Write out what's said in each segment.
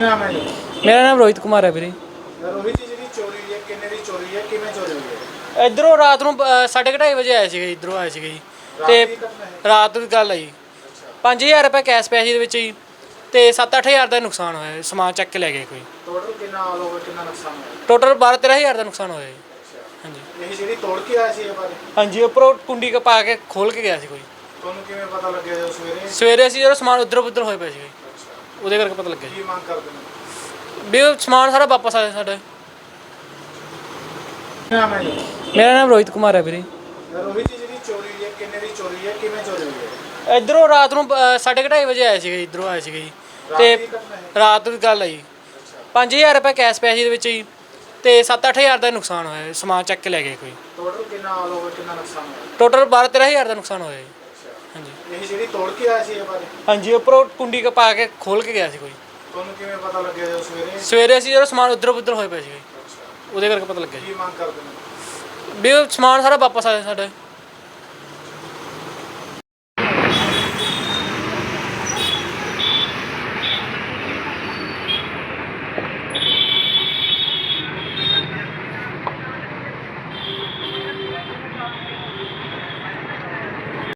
ਨਾਮ ਹੈ ਜੀ ਮੇਰਾ ਨਾਮ ਰੋਹਿਤ ਕੁਮਾਰ ਹੈ ਵੀਰੇ। ਰੋਹਿਤ ਜੀ ਜਿਹੜੀ ਚੋਰੀ ਹੋਈ ਹੈ ਕਿੰਨੇ ਦੀ ਚੋਰੀ ਹੈ ਕਿਵੇਂ ਚੋਰੀ ਹੋਈ ਹੈ? ਇਧਰੋਂ ਰਾਤ ਨੂੰ 2:30 ਵਜੇ ਆਏ ਸੀਗੇ ਇਧਰੋਂ ਆਏ ਸੀਗੇ ਜੀ। ਤੇ ਦੀ ਹੈ? ਰਾਤ ਦੀ ਗੱਲ ਆਈ 5000 ਰੁਪਏ ਕੈਸ਼ ਪਿਆ ਸੀ ਇਹਦੇ ਵਿੱਚ ਜੀ ਤੇ 7-8000 ਦਾ ਨੁਕਸਾਨ ਹੋਇਆ ਜੀ, ਸਮਾਨ ਚੱਕ ਕੇ ਲੈ ਗਏ ਕੋਈ। ਟੋਟਲ ਕਿੰਨਾ ਆਲ ਓਵਰ ਕਿੰਨਾ ਨੁਕਸਾਨ ਹੋਇਆ? ਟੋਟਲ 12-13000 ਦਾ ਨੁਕਸਾਨ ਹੋਇਆ ਜੀ। ਹਾਂਜੀ। ਇਹ ਜਿਹੜੀ ਤੋੜ ਕੇ ਆਇਆ ਸੀ ਇਹ ਬਾਰੇ ਹਾਂਜੀ ਉੱਪਰੋਂ ਕੁੰਡੀ ਕ ਪਾ ਕੇ ਖੋਲ ਕੇ ਗਿਆ ਸੀ ਕੋਈ। ਤੁਹਾਨੂੰ ਕਿਵੇਂ ਪਤਾ ਲੱਗਿਆ ਜਦੋਂ ਸਵੇਰੇ? ਸਵੇਰੇ ਅਸੀਂ ਜਦੋਂ ਸਮਾਨ ਉਧਰ ਉਧਰ ਹੋਏ ਪਏ ਸੀਗੇ। ਉਹਦੇ ਕਰਕੇ ਪਤਾ ਲੱਗਿਆ ਜੀ। ਕੀ ਮੰਗ ਕਰਦੇ ਨੇ? ਵੀ ਉਹ ਸਮਾਨ ਸਾਰਾ ਵਾਪਸ ਆ ਜਾਏ ਸਾਡਾ। ਨਾਮ ਹੈ ਜੀ? ਮੇਰਾ ਨਾਮ ਰੋਹਿਤ ਕੁਮਾਰ ਹੈ ਵੀਰੇ। ਰੋਹਿਤ ਜੀ ਜਿਹੜੀ ਚੋਰੀ ਹੋਈ ਹੈ ਕਿੰਨੇ ਦੀ ਚੋਰੀ ਹੈ ਕਿਵੇਂ ਚੋਰੀ ਹੋਈ ਹੈ? ਇਧਰੋਂ ਰਾਤ ਨੂੰ 2:30 ਵਜੇ ਆਏ ਸੀਗੇ ਇਧਰੋਂ ਆਏ ਸੀਗੇ ਜੀ। ਤੇ ਰਾਤ ਦੀ ਗੱਲ ਆਈ 5000 ਰੁਪਏ ਕੈਸ਼ ਪਿਆ ਸੀ ਇਹਦੇ ਵਿੱਚ ਜੀ। ਤੇ 7-8000 ਦਾ ਨੁਕਸਾਨ ਹੋਇਆ ਜੀ, ਸਮਾਨ ਚੱਕ ਕੇ ਲੈ ਗਏ ਕੋਈ। ਟੋਟਲ ਕਿੰਨਾ ਆਲ ਓਵਰ ਕਿੰਨਾ ਨੁਕਸਾਨ ਹੋਇਆ? ਟੋਟਲ 12-13000 ਦਾ ਨੁਕਸਾਨ ਹੋਇਆ ਜੀ। ਇਹ ਜਿਹੜੀ ਤੋੜ ਕੇ ਆਇਆ ਸੀ ਇਹ ਬਾਰੇ ਹਾਂਜੀ ਉੱਪਰੋਂ ਕੁੰਡੀ ਕ ਪਾ ਕੇ ਖੋਲ ਕੇ ਗਿਆ ਸੀ ਕੋਈ। ਤੁਹਾਨੂੰ ਕਿਵੇਂ ਪਤਾ ਲੱਗਿਆ ਜਦੋਂ ਸਵੇਰੇ? ਸਵੇਰੇ ਅਸੀਂ ਜਦੋਂ ਸਮਾਨ ਉਧਰ ਉਧਰ ਹੋਏ ਪਏ ਸੀਗੇ। ਉਹਦੇ ਕਰਕੇ ਪਤਾ ਲੱਗਿਆ। ਜੀ ਕੀ ਮੰਗ ਕਰਦੇ ਨੇ? ਵੀ ਉਹ ਸਮਾਨ ਸਾਰਾ ਵਾਪਸ ਆ ਜਾਏ ਸਾਡਾ।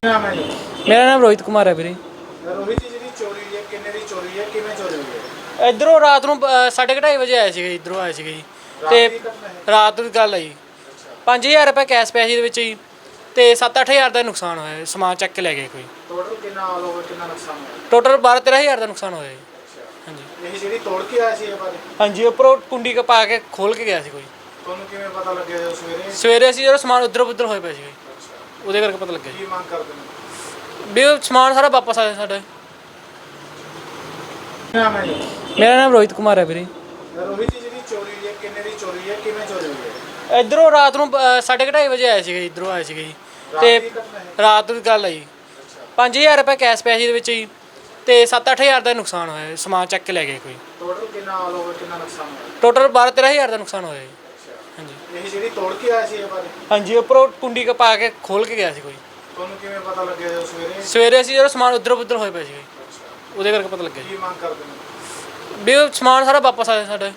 ਨਾਮ ਹੈ ਜੀ? ਮੇਰਾ ਨਾਮ ਰੋਹਿਤ ਕੁਮਾਰ ਹੈ ਵੀਰੇ। ਰੋਹਿਤ ਜੀ ਜਿਹੜੀ ਚੋਰੀ ਹੋਈ ਹੈ ਕਿੰਨੇ ਦੀ ਚੋਰੀ ਹੈ ਕਿਵੇਂ ਚੋਰੀ ਹੋਈ ਹੈ? ਇਧਰੋਂ ਰਾਤ ਨੂੰ 2:30 ਵਜੇ ਆਏ ਸੀਗੇ ਇਧਰੋਂ ਆਏ ਸੀਗੇ ਜੀ। ਤੇ ਦੀ ਹੈ ਰਾਤ ਦੀ ਗੱਲ ਆਈ 5000 ਰੁਪਏ ਕੈਸ਼ ਪਿਆ ਸੀ ਇਹਦੇ ਵਿੱਚ ਜੀ ਤੇ 7-8000 ਦਾ ਨੁਕਸਾਨ ਹੋਇਆ ਜੀ, ਸਮਾਨ ਚੱਕ ਕੇ ਲੈ ਗਏ ਕੋਈ। ਟੋਟਲ ਕਿੰਨਾ ਆਲ ਓਵਰ ਕਿੰਨਾ ਨੁਕਸਾਨ ਹੋਇਆ? ਟੋਟਲ 12-13000 ਦਾ ਨੁਕਸਾਨ ਹੋਇਆ ਜੀ। ਹਾਂਜੀ। ਇਹ ਜਿਹੜੀ ਤੋੜ ਕੇ ਆਇਆ ਸੀ ਇਹ ਬਾਰੇ? ਹਾਂਜੀ ਉੱਪਰੋਂ ਕੁੰਡੀ ਕ ਪਾ ਕੇ ਖੋਲ ਕੇ ਗਿਆ ਸੀ ਕੋਈ। ਤੁਹਾਨੂੰ ਕਿਵੇਂ ਪਤਾ ਲੱਗਿਆ ਜਦੋਂ ਸਵੇਰੇ? ਸਵੇਰੇ ਅਸੀਂ ਜਦੋਂ ਸਮਾਨ ਉਧਰ ਉਧਰ ਹੋਏ ਪਏ ਸੀਗੇ। ਉਹਦੇ ਕਰਕੇ ਪਤਾ ਲੱਗਿਆ ਜੀ। ਕੀ ਮੰਗ ਕਰਦੇ ਨੇ? ਵੀ ਉਹ ਸਮਾਨ ਸਾਰਾ ਵਾਪਸ ਆ ਜਾਏ ਸਾਡਾ। ਮੇਰਾ ਨਾਮ ਰੋਹਿਤ ਕੁਮਾਰ ਹੈ ਵੀਰੇ ਰੋਹਿਤ ਜੀ। ਜਿਹੜੀ ਚੋਰੀ ਹੋਈ ਹੈ ਕਿੰਨੇ ਦੀ ਚੋਰੀ ਹੈ ਕਿਵੇਂ ਚੋਰੀ ਹੋਈ ਹੈ ਇਧਰੋਂ ਰਾਤ ਨੂੰ 2:30 ਵਜੇ ਆਏ ਸੀਗੇ ਇਧਰੋਂ ਆਏ ਸੀਗੇ ਜੀ ਤੇ 5000 ਰੁਪਏ ਕੈਸ਼ ਪਿਆ ਸੀ ਇਹਦੇ ਵਿੱਚ ਜੀ ਤੇ 7-8000 ਦਾ ਨੁਕਸਾਨ ਹੋਇਆ ਜੀ, ਸਮਾਨ ਚੱਕ ਕੇ ਲੈ ਗਏ ਕੋਈ ਕੀ ਮੰਗ ਕਰਦੇ ਨੇ ਨਾਮ ਹੈ ਜੀ ਮੇਰਾ ਨਾਮ ਰੋਹਿਤ ਕੁਮਾਰ ਹੈ ਵੀਰੇ। ਰੋਹਿਤ ਜੀ ਜਿਹੜੀ ਚੋਰੀ ਹੋਈ ਹੈ ਕਿੰਨੇ ਦੀ ਚੋਰੀ ਹੈ ਕਿਵੇਂ ਚੋਰੀ ਹੋਈ ਹੈ? ਇਧਰੋਂ ਰਾਤ ਨੂੰ 2:30 ਵਜੇ ਆਏ ਸੀਗੇ ਇਧਰੋਂ ਆਏ ਸੀਗੇ ਜੀ। ਤੇ ਦੀ ਹੈ ਰਾਤ ਦੀ ਗੱਲ ਆਈ 5000 ਰੁਪਏ ਕੈਸ਼ ਪਿਆ ਸੀ ਇਹਦੇ ਵਿੱਚ ਜੀ। ਤੇ 7-8000 ਦਾ ਨੁਕਸਾਨ ਹੋਇਆ ਜੀ, ਸਮਾਨ ਚੱਕ ਕੇ ਲੈ ਗਏ ਕੋਈ। ਟੋਟਲ ਕਿੰਨਾ ਆਲ ਓਵਰ ਕਿੰਨਾ ਨੁਕਸਾਨ ਹੋਇਆ? ਟੋਟਲ 12-13000 ਦਾ ਨੁਕਸਾਨ ਹੋਇਆ ਜੀ। ਹਾਂਜੀ। ਇਹ ਜਿਹੜੀ ਤੋੜ ਕੇ ਆਇਆ ਸੀ ਇਹ ਬਾਰੇ? ਹਾਂਜੀ ਉੱਪਰੋਂ ਕੁੰਡੀ ਕ ਪਾ ਕੇ ਖੋਲ ਕੇ ਗਿਆ ਸੀ ਕੋਈ। ਤੁਹਾਨੂੰ ਕਿਵੇਂ ਪਤਾ ਲੱਗਿਆ ਜਦੋਂ ਸਵੇਰੇ? ਸਵੇਰੇ ਅਸੀਂ ਜਦੋਂ ਸਮਾਨ ਉਧਰ ਉਧਰ ਹੋਏ ਪਏ ਸੀਗੇ ਉਹਦੇ ਕਰਕੇ ਪਤਾ ਲੱਗਿਆ ਜੀ। ਕੀ ਮੰਗ ਕਰਦੇ ਨੇ? ਵੀ ਉਹ ਸਮਾਨ ਸਾਰਾ ਵਾਪਸ ਆ ਜਾਏ ਸਾਡਾ।